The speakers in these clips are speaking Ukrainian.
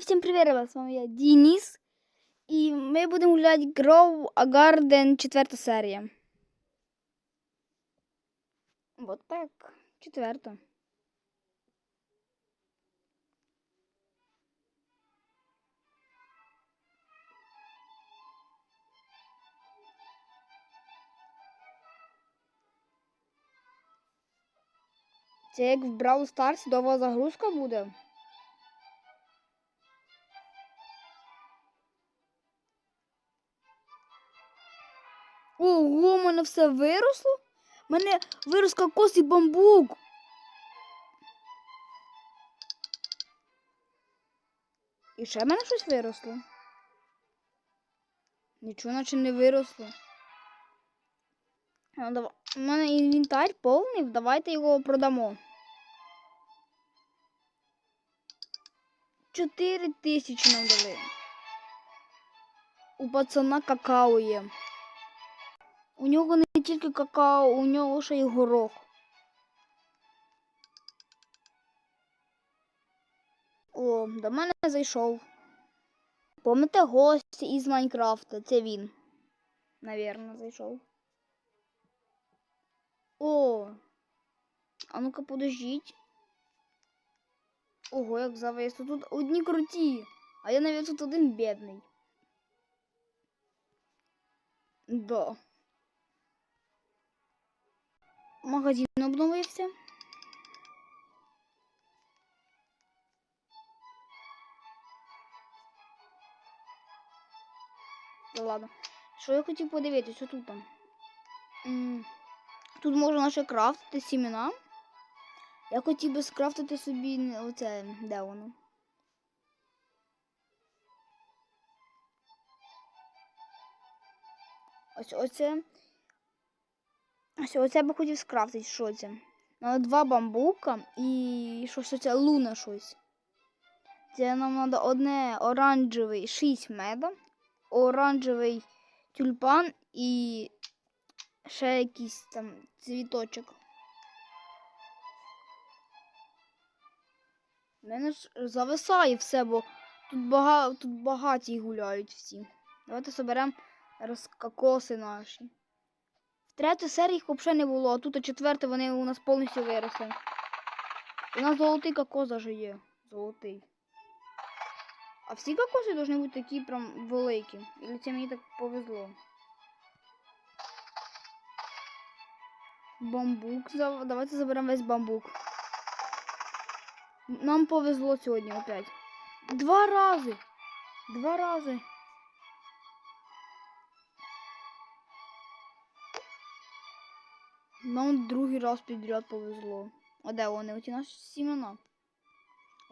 Всім привіт, з вами я Денис. І ми будемо гуляти Grow a Garden 4 серія. Вот так. Четверта. Це як в Brawl Stars довга загрузка буде. Ого, у мене все виросло? У мене вирос кокос і бамбук. І ще в мене щось виросло. Нічого наче не виросло. Ну, давай. У мене інвентар повний, давайте його продамо. Чотири тисячі нам дали. У пацана какао є. У нього не тільки какао, у нього ще й горох. О, до мене зайшов. Помните гость із Майнкрафта? Це він. Навірно, зайшов. О. А ну-ка подождіть. Ого, як зависло. Тут одні круті. А я навіть тут один бідний. Да. Магазин обновився. Та ладно. Що я хотів подивитися, тут там? Тут можна ще крафтити сімена. Я хотів би скрафтити собі оце, де воно? Ось оце. Ось оце би хотів скрафтити, що це? Надо два бамбука і щось оце луна щось. Це нам треба одне оранжевий 6 меда, оранжевий тюльпан і ще якийсь там цвіточок. У мене ж зависає все, бо тут, бага... тут багаті гуляють всі. Давайте соберемо розкокоси наші. В третій серії їх взагалі не було, а тут у четвертій вони у нас повністю виросли. У нас золотий кокос даже є. Золотий. А всі кокоси повинні бути такі прям великі. Или це мені так повезло. Бамбук. Давайте заберемо весь бамбук. Нам повезло сьогодні опять. Два рази. Два рази. Нам другий раз підряд повезло. А де вони? Оті наші сімена.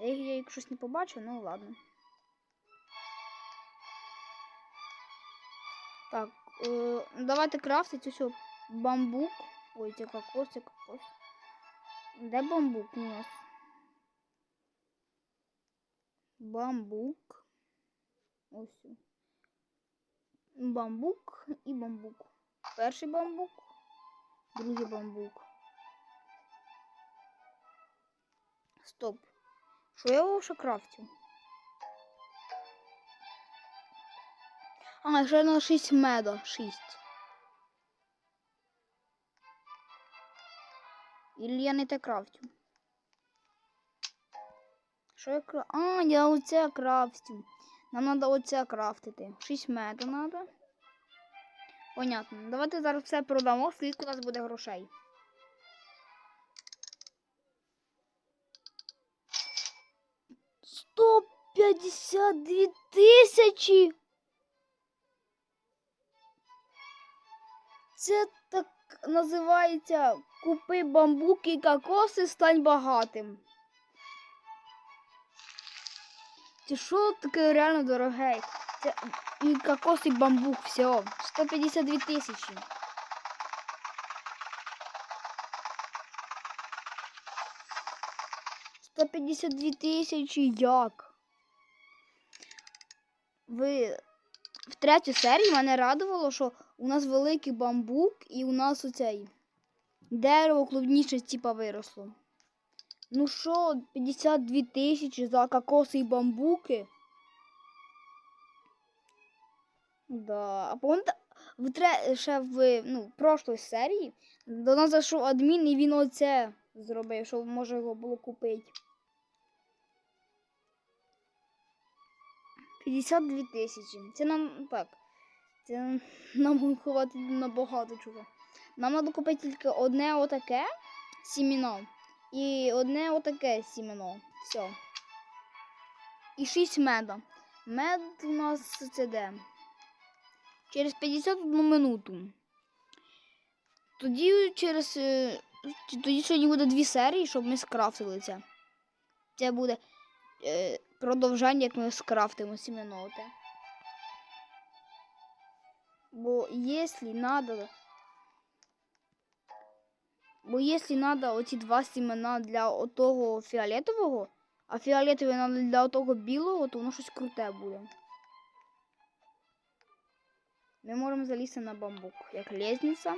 Я їх, я їх щось не побачив, ну ладно. Так, е, давайте крафтити ось бамбук. Ой, це кокос, це кокос. Де бамбук у нас? Бамбук. Ось. Бамбук і бамбук. Перший бамбук, другий бамбук. Стоп. Що я ще крафтю? А, ще на 6 меда. 6. Ілі я не те крафтю. Що я крафтю? А, я оце крафтю. Нам треба оце крафтити. 6 меда треба. Понятно. Давайте зараз все продамо, скільки у нас буде грошей. Сто п'ятдесят дві тисячі. Це так називається купи бамбук і кокоси, стань багатим. Це що таке реально дороге? І кокос, і бамбук, все. 152 тисячі. Сто п'ятдесят дві тисячі як? Ви в третій серії мене радувало, що у нас великий бамбук і у нас оцей дерево клубніше типа виросло. Ну що, 52 тисячі за кокоси і бамбуки? Да. А помните, в тре... ще в ну, прошлій серії до нас зайшов адмін і він оце зробив, щоб може його було купити. 52 тисячі. Це нам так. Це нам ховати набагато чого. Нам треба купити тільки одне отаке сіміно і одне отаке сіміно. Все. І 6 меда. Мед у нас це де? Через 51 минуту. Тоді через. е, Тоді сьогодні буде дві серії, щоб ми скрафтили це. Це буде е, продовження, як ми скрафтимо сіменоте. Бо якщо надо. Бо якщо надо оці два сімена для отого фіолетового, а фіолетовий надо для отого білого, то воно щось круте буде. Ми можемо залізти на бамбук, як лестниця.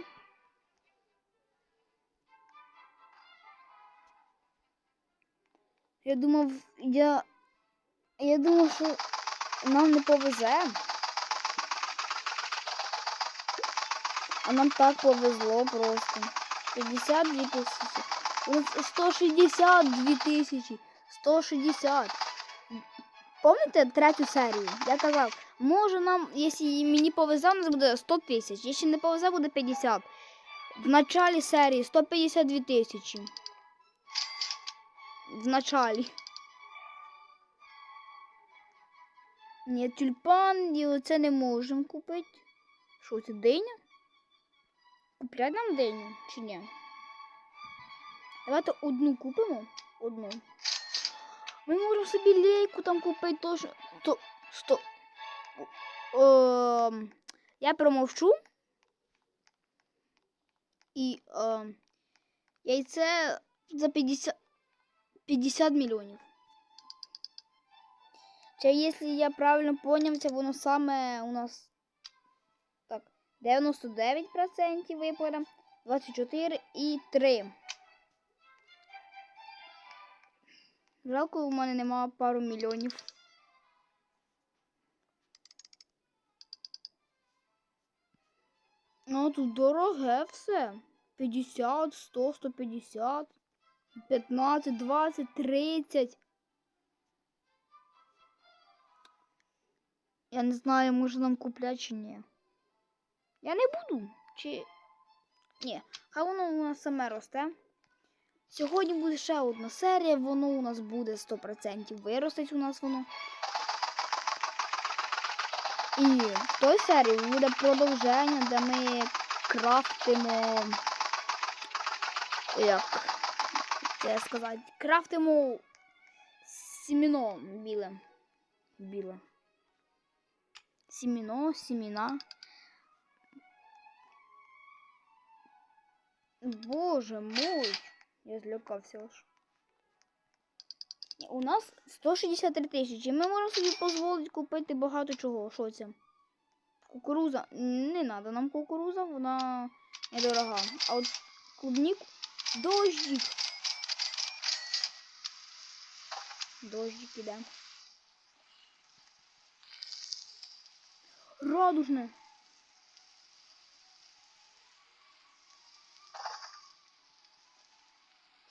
Я думав, я. Я думав, що нам не повезе. А нам так повезло просто. 52 тисячі. У нас 162 тисячі. 160. Помните третю серію? Я казав, може нам, якщо мені повезе, у нас буде 100 тисяч. Якщо не повезе, буде 50. В началі серії 152 тисячі. В началі. Ні, тюльпан і оце не можемо купити. Що це диня? Купляти нам диню чи ні? Давайте одну купимо. Одну. Ми можемо собі лейку там купити теж. То, сто. Е, я промовчу. І е, яйце за 50, 50 мільйонів. Це, якщо я правильно поняв, це воно саме у нас так, 99% випадом, 24 і 3. Жалко, у мене немає пару мільйонів. Ну, тут дороге все. 50, 100, 150, 15, 20, 30. Я не знаю, може нам купляти чи ні. Я не буду. Чи. Ні, хай воно у нас саме росте. Сьогодні буде ще одна серія, воно у нас буде 100% виростить у нас воно. І в той серії буде продовження, де ми крафтимо. Як це сказати? Крафтимо сіміно біле. Біле. Сіміно, сіміна. Боже мой. Я злякався аж. У нас 163 тисячі. Ми можемо собі дозволити купити багато чого. Що це? Кукуруза. Не треба нам кукуруза, вона недорога. А от клубніку. Дождик. Дождик іде. Радужне.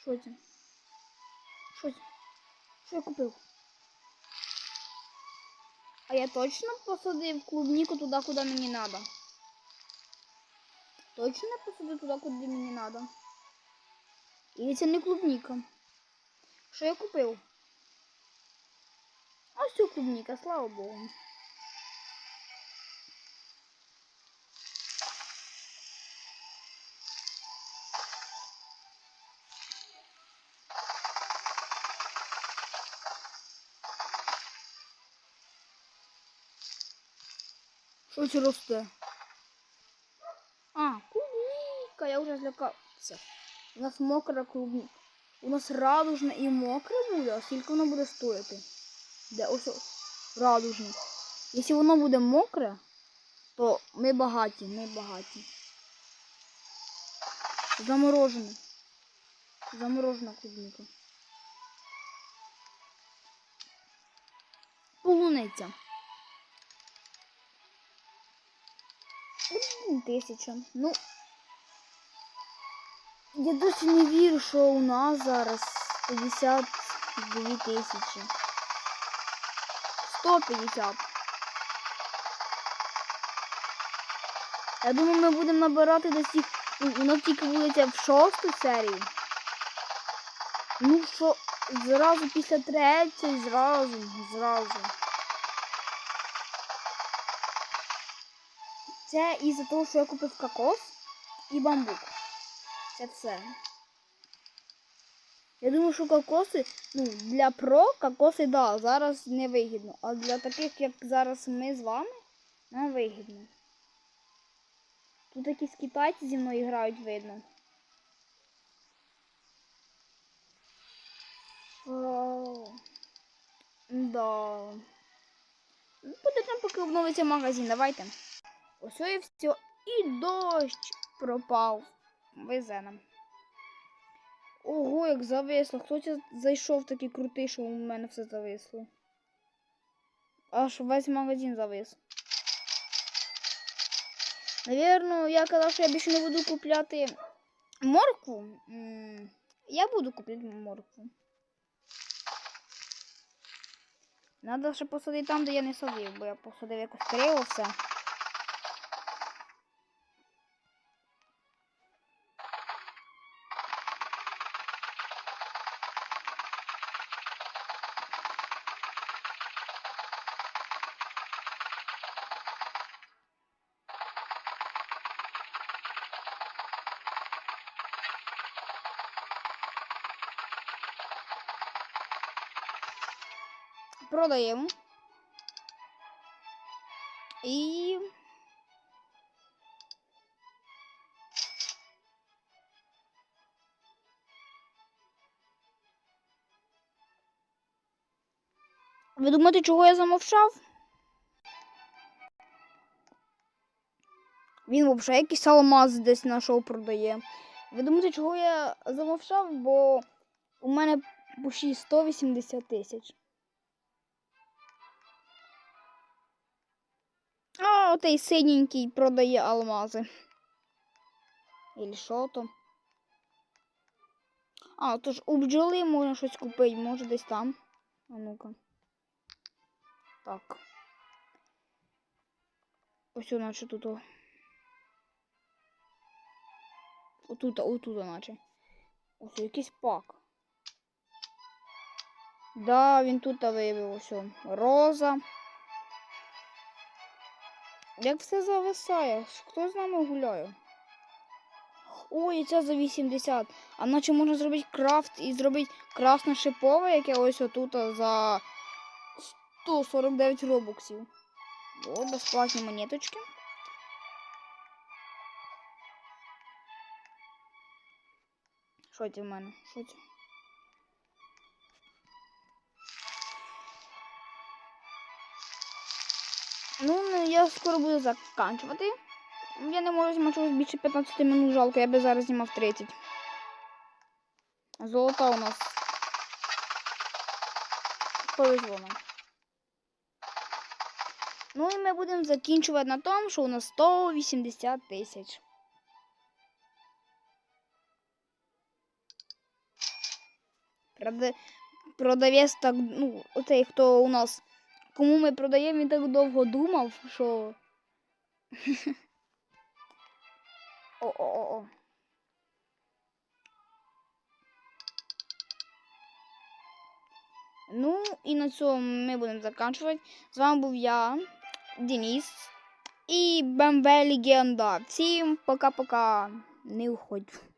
Що це? Що це? Що я купив? А я точно посадив клубнику туди, куди мені треба? Точно посадив туди, куди мені треба? Или це не клубника? Що я купив? Ось цю клубника, слава Богу. Що це росте? А, клубника, я вже злякався. У нас мокра клубника. У нас радужна і мокра буде, а скільки воно буде стоїти? Де ось радужне. Якщо воно буде мокре, то ми багаті, ми багаті. Заморожене. Заморожена клубника. Полуниця. Тисяча. Ну. Я досі не вірю, що у нас зараз 52 тисячі. 150. Я думаю, ми будемо набирати десь їх. ну, Воно тільки буде в шосту серію. Ну що, зразу після третьої, зразу, зразу. Це із-за того, що я купив кокос і бамбук. Це все. Я думаю, що кокоси, ну, для про кокоси, да, зараз не вигідно. А для таких, як зараз ми з вами, нам вигідно. Тут якісь китайці зі мною грають, видно. О, да. Ну, Подождемо, поки обновиться магазин, давайте. Ось і все. І дощ пропав. Везе нам. Ого, як зависло. Хто це зайшов такий крутий, що у мене все зависло. Аж весь магазин завис. Навірно, я казав, що я більше не буду купляти моркву. Я буду купляти моркву. Надо ще посадити там, де я не садив, бо я посадив якось криво все. Продаємо. І. Ви думаєте, чого я замовчав? Він взагалі якийсь алмаз десь знайшов продає. Ви думаєте, чого я замовчав? Бо у мене пуші 180 тисяч. А, отей синенький продає алмази. Или що то? А, то ж у бджоли можна щось купити, може десь там. А ну-ка. Так. Ось наче тут. Отут, отут, наче. Ось якийсь пак. Да, він тут виявив ось. Роза. Як все зависає? Хто з нами гуляє? Ой, ця за 80. А наче можна зробити крафт і зробити красне шипове, яке ось отут за 149 робоксів. О, безплатні монеточки. Що це в мене? Що це? Ну, я скоро буду заканчувати. Я не можу знімати чогось більше 15 минут, жалко, я би зараз знімав 30. Золота у нас. Повезло нам. Ну і ми будемо закінчувати на тому, що у нас 180 тисяч. Прода... Продавець так, ну, оцей, хто у нас кому ми продаємо, він так довго думав, що. О-о-о. Ну, і на цьому ми будемо закінчувати. З вами був я, Денис і БМВ Легенда. Всім пока-пока. Не уходь.